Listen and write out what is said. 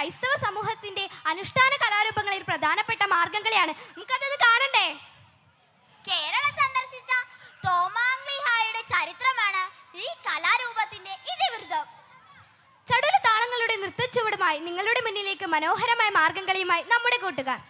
ക്രൈസ്തവ സമൂഹത്തിന്റെ അനുഷ്ഠാന കലാരൂപങ്ങളിൽ പ്രധാനപ്പെട്ട മാർഗംകളിയാണ് നമുക്കതൊന്ന് കാണണ്ടേ? കേരളം സന്ദർശിച്ച തോമാങ്ലിഹായുടെ ചരിത്രമാണ് ഈ കലാരൂപത്തിന്റെ ഇതിവൃതം ചടുല താളങ്ങളുടെ നൃത്തച്ചുവടുമായി നിങ്ങളുടെ മുന്നിലേക്ക് മനോഹരമായ മാർഗംകളിയുമായി നമ്മുടെ കൂട്ടുകാർ.